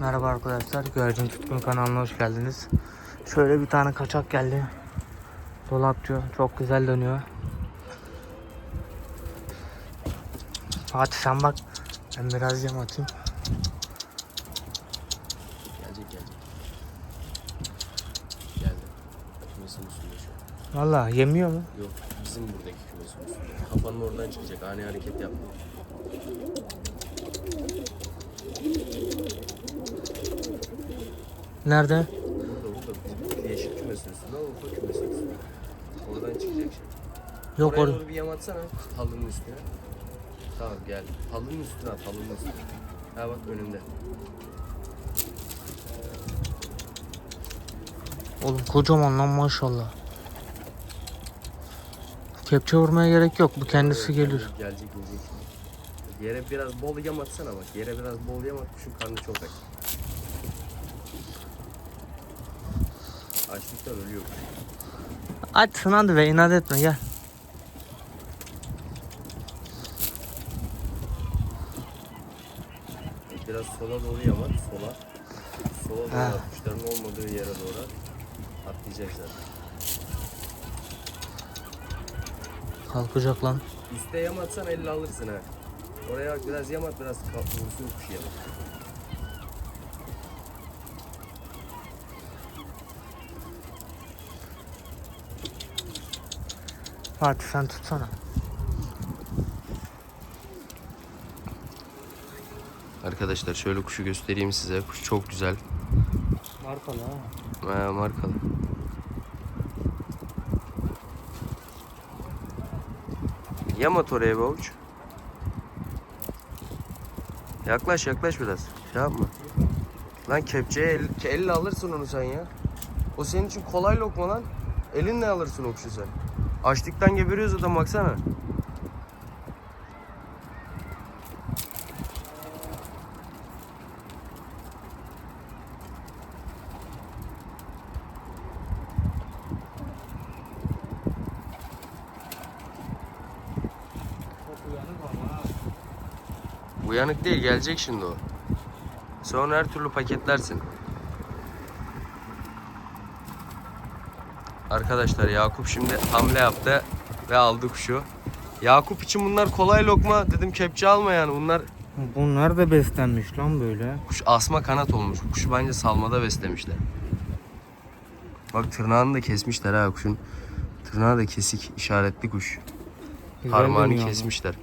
Merhaba arkadaşlar, Güvercin Tutkun kanalına hoş geldiniz. Şöyle bir tane kaçak geldi. Dolapçı, çok güzel dönüyor. Fatih sen bak, ben biraz yem atayım. Gelecek gelecek. Geldi. Kümesin üstünde şu an. Valla yemiyor mu? Yok bizim buradaki kümesin üstünde. Kafanın oradan çıkacak. Ani hareket yapma. Nerede? Burada burada. Bizim yeşil kümesin üstünde. O ufak kümesin üstünde. Oradan çıkacak. Yok Oraya orada. doğru bir yam atsana. Halının üstüne. Tamam gel. Halının üstüne at. Halının üstüne. Ha bak önünde. Oğlum kocaman lan maşallah. Kepçe vurmaya gerek yok, bu kendisi Evet, gelir. Gelecek gelecek. Yere biraz bol yam atsana bak. Yere biraz bol yam at. Kuşun karnı çok aç. Açlıktan ölüyor. Açsın hadi be inat etme gel. Biraz sola doğru yam at. Sola. Sola doğru Ha. at. Kuşların olmadığı yere doğru at. Atlayacak zaten. Kalkacak lan. Üste yam atsan elle alırsın ha. Oraya bak biraz yam at biraz vursun kuşu yam. Fatih sen tutsana. Arkadaşlar şöyle kuşu göstereyim size. Kuş çok güzel. Markalı ha. Ha, markalı. Yam at oraya be avuç. Yaklaş yaklaş biraz. Şey yapma. Lan kepçeye el, elle alırsın onu sen ya. O senin için kolay lokma lan. Elinle alırsın o kuşu sen. Açlıktan geberiyoruz adam baksana. Uyanık değil gelecek şimdi o. Sonra her türlü paketlersin. Arkadaşlar Yakup şimdi hamle yaptı ve aldı kuşu. Yakup için bunlar kolay lokma. Dedim kepçe alma yani. Bunlar Bunlar da beslenmiş lan böyle. kuş asma kanat olmuş. Kuşu bence salmada beslemişler. Bak tırnağını da kesmişler ha kuşun. Tırnağı da kesik işaretli kuş. Güzel Parmağını kesmişler.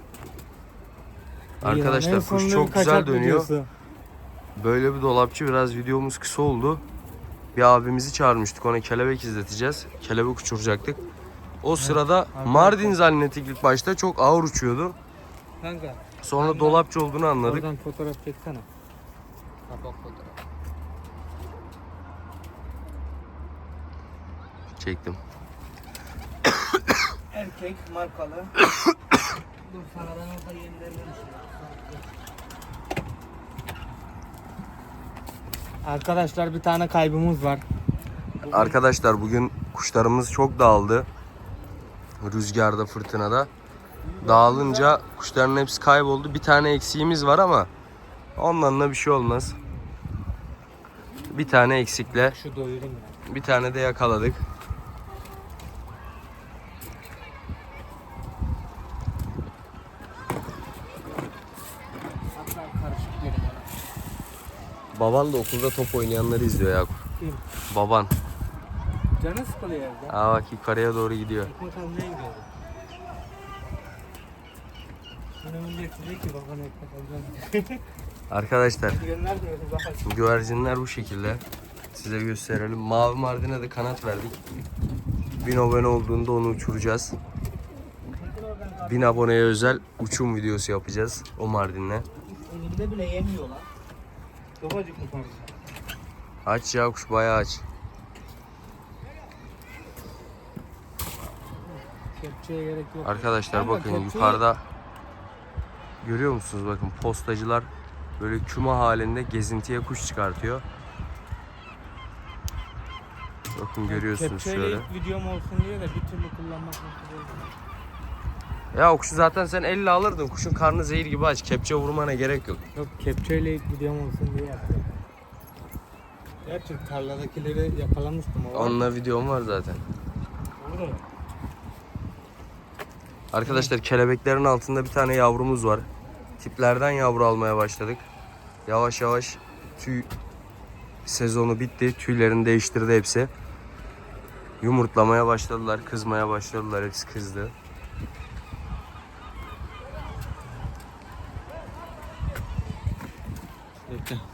En Arkadaşlar kuş çok güzel dönüyor. videosu. Böyle bir dolapçı biraz videomuz kısa oldu. Bir abimizi çağırmıştık ona kelebek izleteceğiz. Kelebek uçuracaktık. O sırada Mardin zannettik ilk başta çok ağır uçuyordu. Kanka Sonra dolapçı olduğunu anladık. oradan fotoğraf çeksene. Kapak fotoğraf. Çektim. Erkek markalı. Dur sana ben orada yenilerim Arkadaşlar bir tane kaybımız var. Arkadaşlar bugün kuşlarımız çok dağıldı. Rüzgarda, fırtınada. Dağılınca kuşların hepsi kayboldu. Bir tane eksiğimiz var ama ondan da bir şey olmaz. Bir tane eksikle Şu doyurayım ya. bir tane de yakaladık. Baban da okulda top oynayanları izliyor Yakup. Kim? Baban. Canı sıkılıyor evde. Aa bak yukarıya doğru gidiyor. Ekmek almaya ki baban ekmek alacağım. Arkadaşlar güvercinler bu şekilde. Size gösterelim. Mavi Mardin'e de kanat verdik. 1000 abone olduğunda onu uçuracağız. 1000 aboneye özel uçum videosu yapacağız o Mardin'le. Elinde bile yemiyor lan. Babacık mı pardon? Aç ya kuş bayağı aç. Kepçeye gerek yok. Arkadaşlar Ama bakın kepçeyi- yukarıda görüyor musunuz bakın postacılar böyle küma halinde gezintiye kuş çıkartıyor. Bakın görüyorsunuz Kepçeyle şöyle. ilk videom olsun diye de bir türlü kullanmak nasip. Ya o kuşu zaten sen elle alırdın. Kuşun karnı zehir gibi aç. Kepçe vurmana gerek yok. Yok kepçeyle videom olsun diye yaptım. Gerçi tarladakileri yakalamıştım ama. Onunla videom var zaten. Orada. Arkadaşlar kelebeklerin altında bir tane yavrumuz var. Tiplerden yavru almaya başladık. Yavaş yavaş tüy sezonu bitti. Tüylerini değiştirdi hepsi. Yumurtlamaya başladılar, kızmaya başladılar. Hepsi kızdı. Пока.